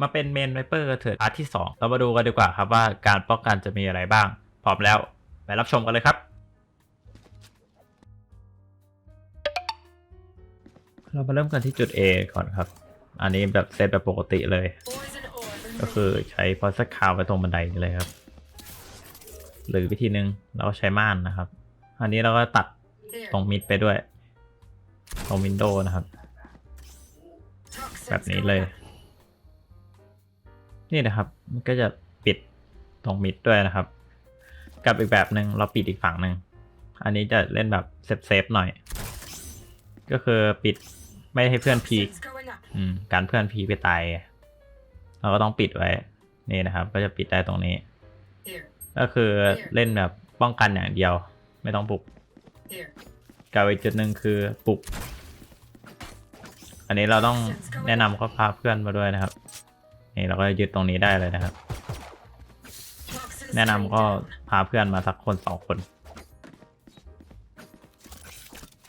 มาเป็นเมนไวเปอร์เถิดพาร์ทที่ 2 เรามาดูกันดีกว่าครับว่าการป้องกันจะมีอะไรบ้าง พร้อมแล้วไปรับชมกันเลยครับ เรามาเริ่มกันที่จุด A ก่อนครับ อันนี้แบบเซตแบบปกติเลย ก็คือใช้พอสักคาวไว้ตรงบันไดนี่เลยครับ หรือวิธีหนึ่งเราก็ใช้ม่านนะครับ อันนี้เราก็ตัดตรงมิดไปด้วย ตรงวินโดว์นะครับ แบบนี้เลย นี่นะครับมันก็จะปิดตรงมิดด้วยนะครับ กับอีกแบบหนึ่งเราปิดอีกฝั่งหนึ่งอันนี้จะเล่นแบบเซฟเซฟๆหน่อย ก็คือปิดไม่ให้เพื่อนพีคอืมการเพื่อนพีคไปตายเราก็ต้องปิดไว้นี่นะครับ ก็จะปิดได้ตรงนี้ ก็คือเล่นแบบป้องกันอย่างเดียว ไม่ต้องปลุกกับอีกจุดหนึ่งคือปลุก อันนี้เราต้องแนะนำเขาพาเพื่อนมาด้วยนะครับ นี่เราก็ยึดตรงนี้ได้เลยนะครับ แนะนำก็พาเพื่อนมาสักคนสองคน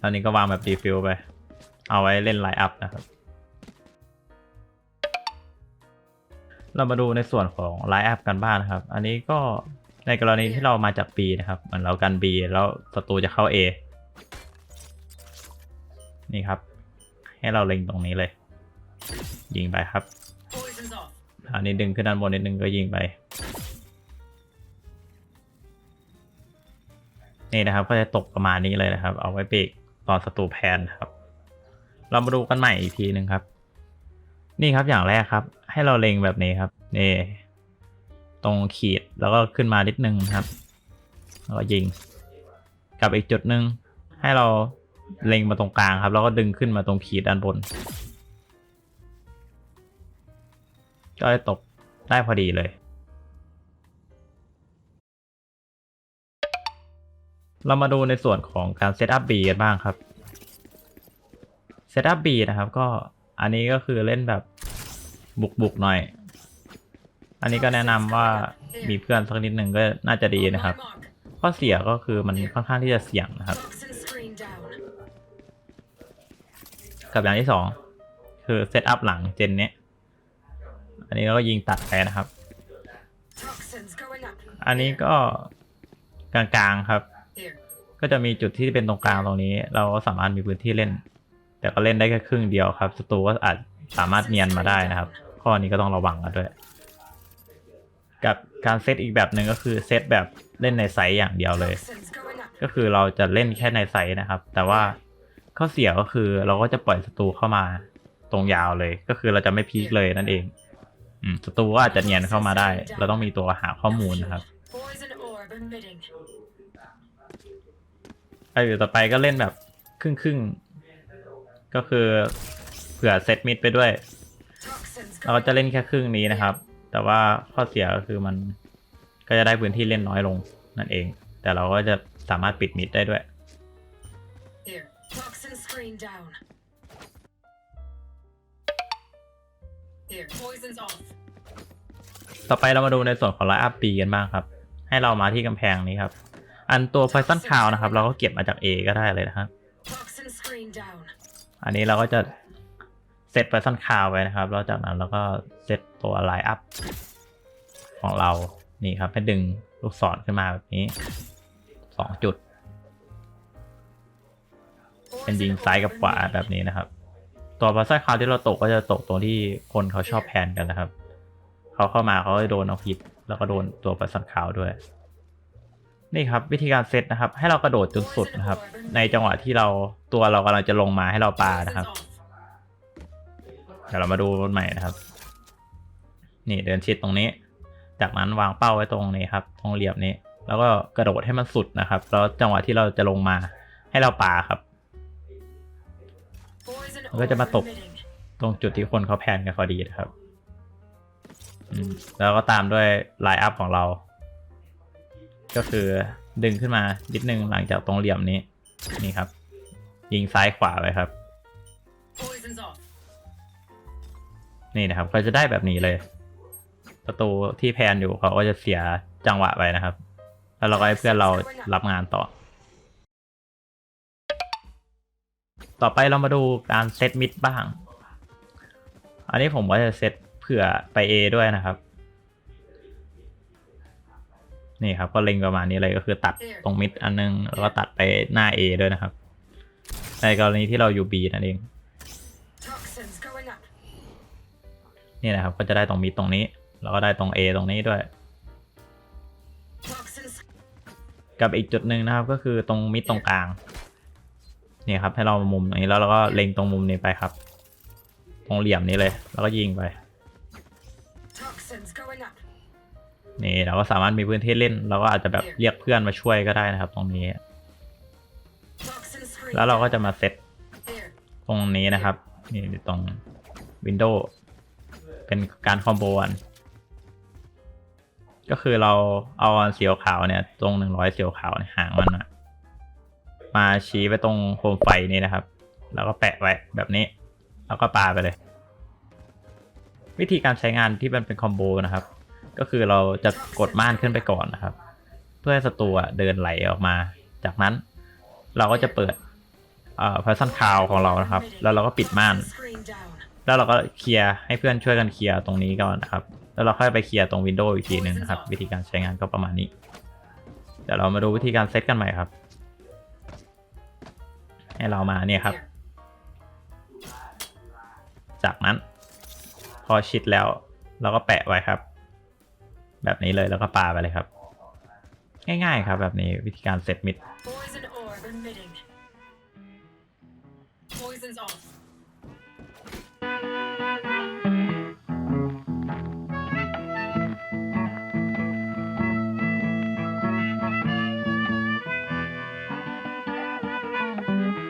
ตอนนี้ก็วางแบบดีฟิลไป เอาไว้เล่นไลน์อัพนะครับ เรามาดูในส่วนของไลน์อัพกันบ้างนะครับ อันนี้ก็ในกรณีที่เรามาจาก B นะครับ เหมือนเรากัน B แล้วศัตรูจะเข้า A นี่ครับ ให้เราเล็งตรงนี้เลย ยิงไปครับ อันนี้ดึงขึ้นด้านบนนิดนึงก็ยิงไป นี่นะครับก็จะตกประมาณนี้เลยนะครับ เอาไว้เบรกตอนศัตรูแพนครับ เรามาดูกันใหม่อีกทีหนึ่งครับ นี่ครับอย่างแรกครับ ให้เราเล็งแบบนี้ครับนี่ตรงขีดแล้วก็ขึ้นมานิดนึงครับแล้วก็ยิงกับอีกจุดหนึ่งให้เราเล็งมาตรงกลางครับ แล้วก็ดึงขึ้นมาตรงขีดด้านบน ก็จะตกได้พอดีเลย เรามาดูในส่วนของการเซตอัพ B กันบ้างครับเซตอัพ B นะครับ ก็อันนี้ก็คือเล่นแบบบุกๆหน่อย อันนี้ก็แนะนำว่ามีเพื่อนสักนิดหนึ่งก็น่าจะดีนะครับ ข้อเสียก็คือมันค่อนข้างที่จะเสี่ยงนะครับ กับอย่างที่สองคือเซตอัพหลังเจนเนี้ย อันนี้เราก็ยิงตัดไปนะครับ อันนี้ก็กลางๆครับ ก็จะมีจุดที่เป็นตรงกลางตรงนี้ เราก็สามารถมีพื้นที่เล่น แต่ก็เล่นได้แค่ครึ่งเดียวครับศัตรูก็อาจสามารถเนียนมาได้นะครับ ข้อนี้ก็ต้องระวังกันด้วย กับการเซตอีกแบบหนึ่งก็คือเซตแบบเล่นในไซส์อย่างเดียวเลย ก็คือเราจะเล่นแค่ในไซส์นะครับ แต่ว่าข้อเสียก็คือเราก็จะปล่อยศัตรูเข้ามาตรงยาวเลย ก็คือเราจะไม่พีคเลยนั่นเองอืม ศัตรูก็อาจจะเนียนเข้ามาได้ เราต้องมีตัวหาข้อมูลนะครับไอ้ต่อไปก็เล่นแบบครึ่งครึ่งก็คือเผื่อเซตมิดไปด้วย เราก็จะเล่นแค่ครึ่งนี้นะครับ แต่ว่าข้อเสียก็คือมันก็จะได้พื้นที่เล่นน้อยลงนั่นเอง แต่เราก็จะสามารถปิดมิดได้ด้วย ต่อไปเรามาดูในส่วนของไลน์อัพปีกันบ้างครับ ให้เรามาที่กำแพงนี้ครับ อันตัว Poison Cloud นะครับ เราก็เก็บมาจาก A ก็ได้เลยนะครับอันนี้เราก็จะเซต Poison Cloud ไว้นะครับ แล้วจากนั้นเราก็เซตตัวไลน์อัพของเรา นี่ครับให้ดึงลูกศรขึ้นมาแบบนี้สองจุด เป็นยิงซ้ายกับขวาแบบนี้นะครับ ตัว Poison Cloud ที่เราตกก็จะตกตรงที่คนเขาชอบแพนกันนะครับ เขาเข้ามาเขาจะโดนเอาพิษแล้วก็โดนตัวประสันขาวด้วย นี่ครับวิธีการเซตนะครับ ให้เรากระโดดจนสุดนะครับ ในจังหวะที่เราตัวเรากำลังจะลงมาให้เราปานะครับเดี๋ยวเรามาดูใหม่นะครับ นี่เดินชิดตรงนี้ จากนั้นวางเป้าไว้ตรงนี้ครับ ตรงเหลี่ยมนี้ แล้วก็กระโดดให้มันสุดนะครับ แล้วจังหวะที่เราจะลงมาให้เราปาครับ มันก็จะมาตกตรงจุดที่คนเขาแพนกันพอดีนะครับอืมแล้วก็ตามด้วยไลน์อัพของเรา ก็คือดึงขึ้นมานิดนึงหลังจากตรงเหลี่ยมนี้ นี่ครับ ยิงซ้ายขวาไปครับ นี่นะครับ ก็จะได้แบบนี้เลย ประตูที่แพนอยู่เขาก็จะเสียจังหวะไปนะครับ แล้วเราก็ให้เพื่อนเรารับงานต่อ ต่อไปเรามาดูการเซตมิดบ้าง อันนี้ผมก็จะเซตเผื่อไป A ด้วยนะครับ นี่ครับก็เล็งประมาณนี้เลยก็คือตัดตรงมิดอันนึงแล้วก็ตัดไปหน้า A ด้วยนะครับ ในกรณีที่เราอยู่ B นั่นเอง Toxins going up. นี่นะครับก็จะได้ตรงมิดตรงนี้ แล้วก็ได้ตรง A ตรงนี้ด้วย Toxins. กับอีกจุดหนึ่งนะครับก็คือตรงมิดตรงกลาง นี่ครับให้เรามุมตรงนี้แล้วเราก็เล็งตรงมุมนี้ไปครับ ตรงเหลี่ยมนี้เลย แล้วก็ยิงไป Toxins going up. นี่เราก็สามารถมีพื้นที่เล่น เราก็อาจจะแบบเรียกเพื่อนมาช่วยก็ได้นะครับ ตรงนี้ Toxin screen. แล้วเราก็จะมาเซต There. ตรงนี้นะครับ นี่ตรงวินโดว์เป็นการคอมโบกันก็คือเราเอาอันสีขาวเนี่ย ตรงหนึ่งร้อยสีขาวเนี่ยหางมันอะ มาชี้ไปตรงโคมไฟนี้นะครับ แล้วก็แปะไว้แบบนี้ แล้วก็ปาไปเลย วิธีการใช้งานที่มันเป็นคอมโบนะครับ ก็คือเราจะกดม่านขึ้นไปก่อนนะครับ เพื่อให้ศัตรูเดินไหลออกมา จากนั้นเราก็จะเปิดเอ่อพัซซันคาวของเรานะครับ แล้วเราก็ปิดม่าน แล้วเราก็เคลียร์ให้เพื่อนช่วยกันเคลียร์ตรงนี้ก่อนนะครับ แล้วเราค่อยไปเคลียร์ตรงวินโดว์อีกทีหนึ่งนะครับ วิธีการใช้งานก็ประมาณนี้ เดี๋ยวเรามาดูวิธีการเซตกันใหม่ครับ ให้เรามาเนี่ยครับ Here. จากนั้น พอชิดแล้วเราก็แปะไว้ครับ แบบนี้เลยแล้วก็ปาไปเลยครับ ง่ายๆครับ แบบนี้วิธีการเซตมิด Poison orb emitting. Poison's off.